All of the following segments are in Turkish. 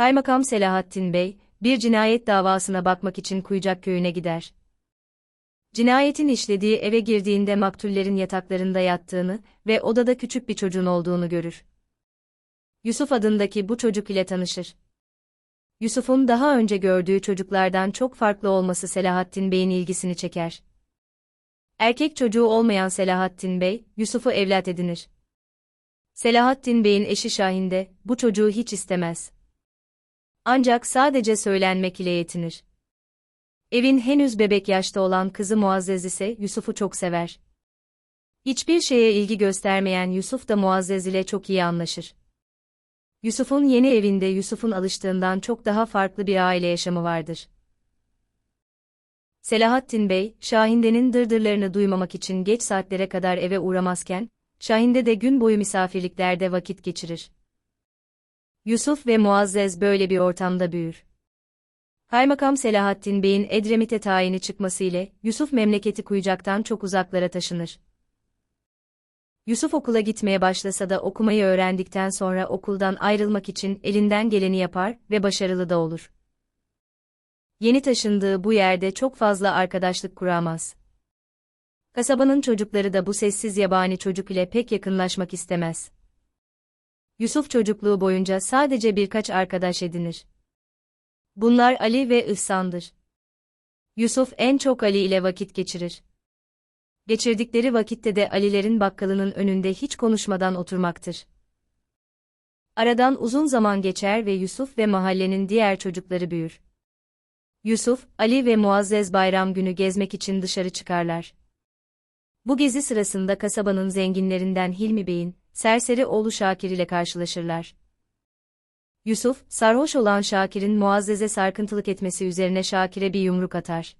Kaymakam Selahattin Bey, bir cinayet davasına bakmak için Kuyucak köyüne gider. Cinayetin işlediği eve girdiğinde maktullerin yataklarında yattığını ve odada küçük bir çocuğun olduğunu görür. Yusuf adındaki bu çocuk ile tanışır. Yusuf'un daha önce gördüğü çocuklardan çok farklı olması Selahattin Bey'in ilgisini çeker. Erkek çocuğu olmayan Selahattin Bey, Yusuf'u evlat edinir. Selahattin Bey'in eşi Şahin de, bu çocuğu hiç istemez. Ancak sadece söylenmek ile yetinir. Evin henüz bebek yaşta olan kızı Muazzez ise Yusuf'u çok sever. Hiçbir şeye ilgi göstermeyen Yusuf da Muazzez ile çok iyi anlaşır. Yusuf'un yeni evinde Yusuf'un alıştığından çok daha farklı bir aile yaşamı vardır. Selahattin Bey, Şahinde'nin dırdırlarını duymamak için geç saatlere kadar eve uğramazken, Şahinde de gün boyu misafirliklerde vakit geçirir. Yusuf ve Muazzez böyle bir ortamda büyür. Kaymakam Selahattin Bey'in Edremit'e tayini çıkması ile Yusuf memleketi Kuyucak'tan çok uzaklara taşınır. Yusuf okula gitmeye başlasa da okumayı öğrendikten sonra okuldan ayrılmak için elinden geleni yapar ve başarılı da olur. Yeni taşındığı bu yerde çok fazla arkadaşlık kuramaz. Kasabanın çocukları da bu sessiz yabani çocuk ile pek yakınlaşmak istemez. Yusuf çocukluğu boyunca sadece birkaç arkadaş edinir. Bunlar Ali ve İhsan'dır. Yusuf en çok Ali ile vakit geçirir. Geçirdikleri vakitte de Alilerin bakkalının önünde hiç konuşmadan oturmaktır. Aradan uzun zaman geçer ve Yusuf ve mahallenin diğer çocukları büyür. Yusuf, Ali ve Muazzez bayram günü gezmek için dışarı çıkarlar. Bu gezi sırasında kasabanın zenginlerinden Hilmi Bey'in, serseri oğlu Şakir ile karşılaşırlar. Yusuf, sarhoş olan Şakir'in Muazzez'e sarkıntılık etmesi üzerine Şakir'e bir yumruk atar.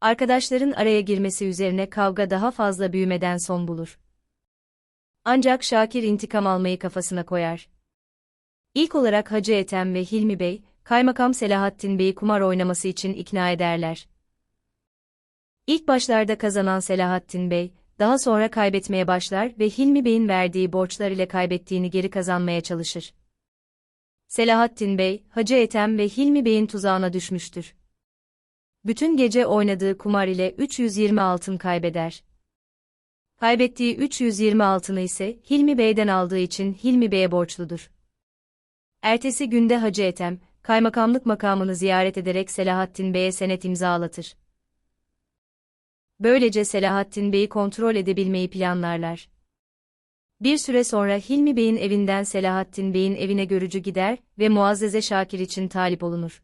Arkadaşların araya girmesi üzerine kavga daha fazla büyümeden son bulur. Ancak Şakir intikam almayı kafasına koyar. İlk olarak Hacı Ethem ve Hilmi Bey, Kaymakam Selahattin Bey'i kumar oynaması için ikna ederler. İlk başlarda kazanan Selahattin Bey, daha sonra kaybetmeye başlar ve Hilmi Bey'in verdiği borçlar ile kaybettiğini geri kazanmaya çalışır. Selahattin Bey, Hacı Ethem ve Hilmi Bey'in tuzağına düşmüştür. Bütün gece oynadığı kumar ile 320 altın kaybeder. Kaybettiği 320 altını ise Hilmi Bey'den aldığı için Hilmi Bey'e borçludur. Ertesi günde Hacı Ethem, kaymakamlık makamını ziyaret ederek Selahattin Bey'e senet imzalatır. Böylece Selahattin Bey'i kontrol edebilmeyi planlarlar. Bir süre sonra Hilmi Bey'in evinden Selahattin Bey'in evine görücü gider ve Muazzeze Şakir için talip olunur.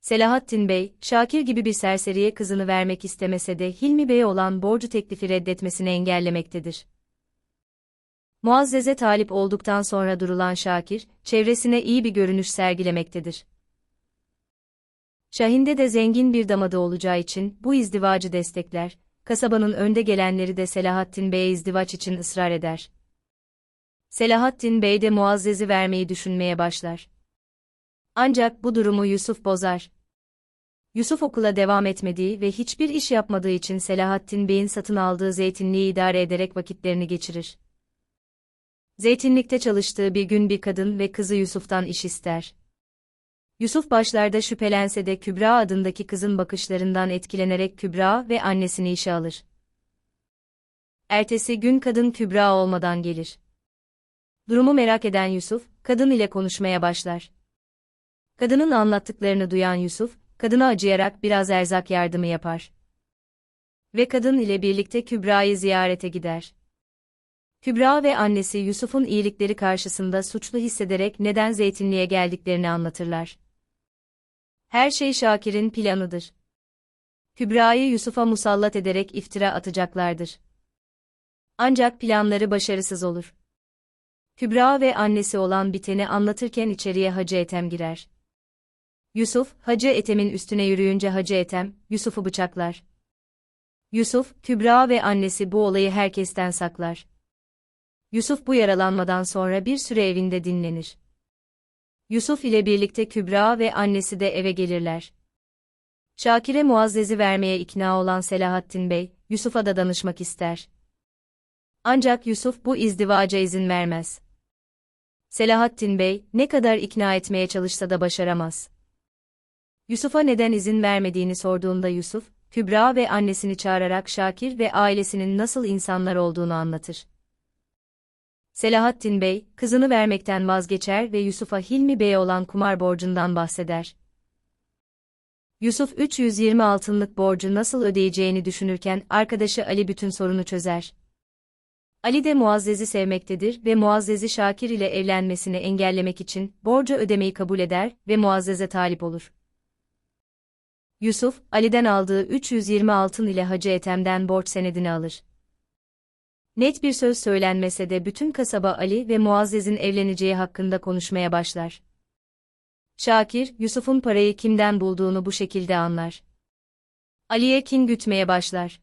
Selahattin Bey, Şakir gibi bir serseriye kızını vermek istemese de Hilmi Bey'e olan borcu teklifi reddetmesini engellemektedir. Muazzeze talip olduktan sonra durulan Şakir, çevresine iyi bir görünüş sergilemektedir. Şahinde de zengin bir damadı olacağı için bu izdivacı destekler, kasabanın önde gelenleri de Selahattin Bey'e izdivaç için ısrar eder. Selahattin Bey de Muazzez'i vermeyi düşünmeye başlar. Ancak bu durumu Yusuf bozar. Yusuf okula devam etmediği ve hiçbir iş yapmadığı için Selahattin Bey'in satın aldığı zeytinliği idare ederek vakitlerini geçirir. Zeytinlikte çalıştığı bir gün bir kadın ve kızı Yusuf'tan iş ister. Yusuf başlarda şüphelense de Kübra adındaki kızın bakışlarından etkilenerek Kübra ve annesini işe alır. Ertesi gün kadın Kübra olmadan gelir. Durumu merak eden Yusuf, kadın ile konuşmaya başlar. Kadının anlattıklarını duyan Yusuf, kadına acıyarak biraz erzak yardımı yapar. Ve kadın ile birlikte Kübra'yı ziyarete gider. Kübra ve annesi Yusuf'un iyilikleri karşısında suçlu hissederek neden zeytinliğe geldiklerini anlatırlar. Her şey Şakir'in planıdır. Kübra'yı Yusuf'a musallat ederek iftira atacaklardır. Ancak planları başarısız olur. Kübra ve annesi olan biteni anlatırken içeriye Hacı Etem girer. Yusuf, Hacı Etem'in üstüne yürüyünce Hacı Etem, Yusuf'u bıçaklar. Yusuf, Kübra ve annesi bu olayı herkesten saklar. Yusuf bu yaralanmadan sonra bir süre evinde dinlenir. Yusuf ile birlikte Kübra ve annesi de eve gelirler. Şakir'e Muazzez'i vermeye ikna olan Selahattin Bey, Yusuf'a da danışmak ister. Ancak Yusuf bu izdivaca izin vermez. Selahattin Bey, ne kadar ikna etmeye çalışsa da başaramaz. Yusuf'a neden izin vermediğini sorduğunda Yusuf, Kübra ve annesini çağırarak Şakir ve ailesinin nasıl insanlar olduğunu anlatır. Selahattin Bey, kızını vermekten vazgeçer ve Yusuf'a Hilmi Bey'e olan kumar borcundan bahseder. Yusuf 320 altınlık borcu nasıl ödeyeceğini düşünürken arkadaşı Ali bütün sorunu çözer. Ali de Muazzez'i sevmektedir ve Muazzez'i Şakir ile evlenmesini engellemek için borcu ödemeyi kabul eder ve Muazzez'e talip olur. Yusuf, Ali'den aldığı 320 altın ile Hacı Ethem'den borç senedini alır. Net bir söz söylenmese de bütün kasaba Ali ve Muazzez'in evleneceği hakkında konuşmaya başlar. Şakir, Yusuf'un parayı kimden bulduğunu bu şekilde anlar. Ali'ye kin gütmeye başlar.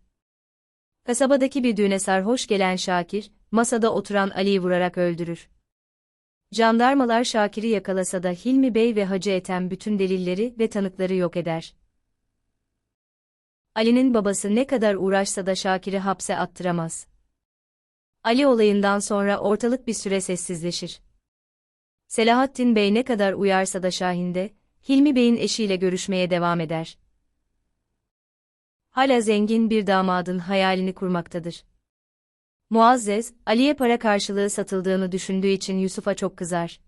Kasabadaki bir düğüne sarhoş gelen Şakir, masada oturan Ali'yi vurarak öldürür. Jandarmalar Şakir'i yakalasa da Hilmi Bey ve Hacı Ethem bütün delilleri ve tanıkları yok eder. Ali'nin babası ne kadar uğraşsa da Şakir'i hapse attıramaz. Ali olayından sonra ortalık bir süre sessizleşir. Selahattin Bey ne kadar uyarsa da Şahin'de, Hilmi Bey'in eşiyle görüşmeye devam eder. Hala zengin bir damadın hayalini kurmaktadır. Muazzez, Ali'ye para karşılığı satıldığını düşündüğü için Yusuf'a çok kızar.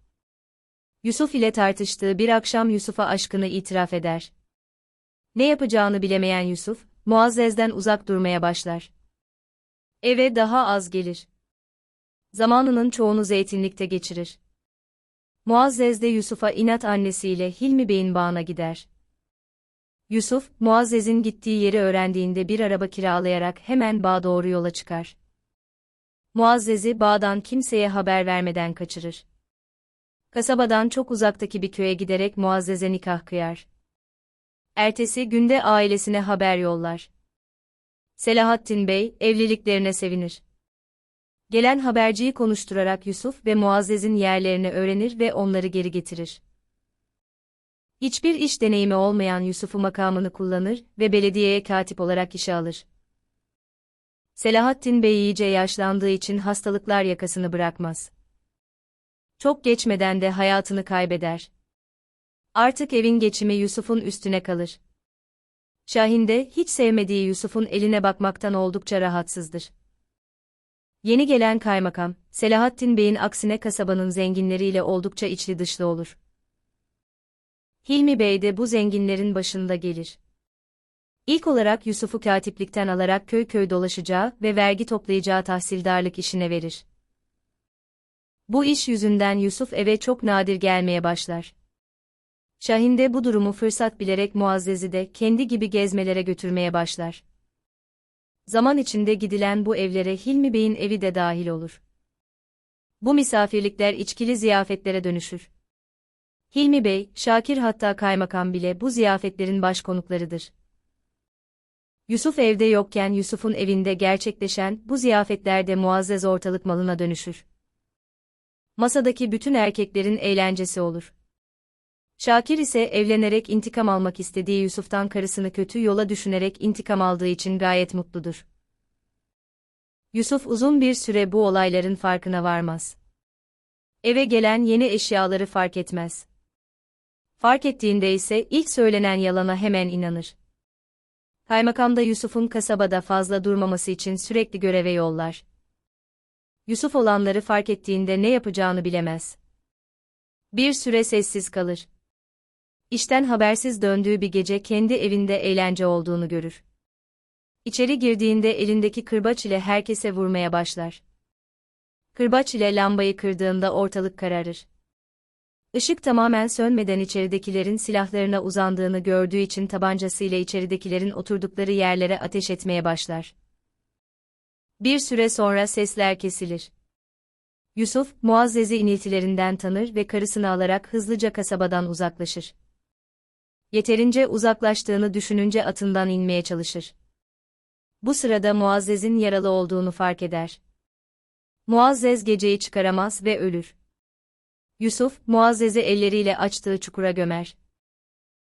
Yusuf ile tartıştığı bir akşam Yusuf'a aşkını itiraf eder. Ne yapacağını bilemeyen Yusuf, Muazzez'den uzak durmaya başlar. Eve daha az gelir. Zamanının çoğunu zeytinlikte geçirir. Muazzez de Yusuf'a inat annesiyle Hilmi Bey'in bağına gider. Yusuf, Muazzez'in gittiği yeri öğrendiğinde bir araba kiralayarak hemen bağa doğru yola çıkar. Muazzez'i bağdan kimseye haber vermeden kaçırır. Kasabadan çok uzaktaki bir köye giderek Muazzez'e nikah kıyar. Ertesi günde ailesine haber yollar. Selahattin Bey, evliliklerine sevinir. Gelen haberciyi konuşturarak Yusuf ve Muazzez'in yerlerini öğrenir ve onları geri getirir. Hiçbir iş deneyimi olmayan Yusuf'u makamını kullanır ve belediyeye katip olarak işe alır. Selahattin Bey iyice yaşlandığı için hastalıklar yakasını bırakmaz. Çok geçmeden de hayatını kaybeder. Artık evin geçimi Yusuf'un üstüne kalır. Şahin de hiç sevmediği Yusuf'un eline bakmaktan oldukça rahatsızdır. Yeni gelen kaymakam, Selahattin Bey'in aksine kasabanın zenginleriyle oldukça içli dışlı olur. Hilmi Bey de bu zenginlerin başında gelir. İlk olarak Yusuf'u katiplikten alarak köy köy dolaşacağı ve vergi toplayacağı tahsildarlık işine verir. Bu iş yüzünden Yusuf eve çok nadir gelmeye başlar. Şahin de bu durumu fırsat bilerek Muazzez'i de kendi gibi gezmelere götürmeye başlar. Zaman içinde gidilen bu evlere Hilmi Bey'in evi de dahil olur. Bu misafirlikler içkili ziyafetlere dönüşür. Hilmi Bey, Şakir hatta kaymakam bile bu ziyafetlerin baş konuklarıdır. Yusuf evde yokken Yusuf'un evinde gerçekleşen bu ziyafetlerde muazzez ortalık malına dönüşür. Masadaki bütün erkeklerin eğlencesi olur. Şakir ise evlenerek intikam almak istediği Yusuf'tan karısını kötü yola düşünerek intikam aldığı için gayet mutludur. Yusuf uzun bir süre bu olayların farkına varmaz. Eve gelen yeni eşyaları fark etmez. Fark ettiğinde ise ilk söylenen yalana hemen inanır. Kaymakam da Yusuf'un kasabada fazla durmaması için sürekli göreve yollar. Yusuf olanları fark ettiğinde ne yapacağını bilemez. Bir süre sessiz kalır. İşten habersiz döndüğü bir gece kendi evinde eğlence olduğunu görür. İçeri girdiğinde elindeki kırbaç ile herkese vurmaya başlar. Kırbaç ile lambayı kırdığında ortalık kararır. Işık tamamen sönmeden içeridekilerin silahlarına uzandığını gördüğü için tabancasıyla içeridekilerin oturdukları yerlere ateş etmeye başlar. Bir süre sonra sesler kesilir. Yusuf, Muazzez'i iniltilerinden tanır ve karısını alarak hızlıca kasabadan uzaklaşır. Yeterince uzaklaştığını düşününce atından inmeye çalışır. Bu sırada Muazzez'in yaralı olduğunu fark eder. Muazzez geceyi çıkaramaz ve ölür. Yusuf, Muazzez'i elleriyle açtığı çukura gömer.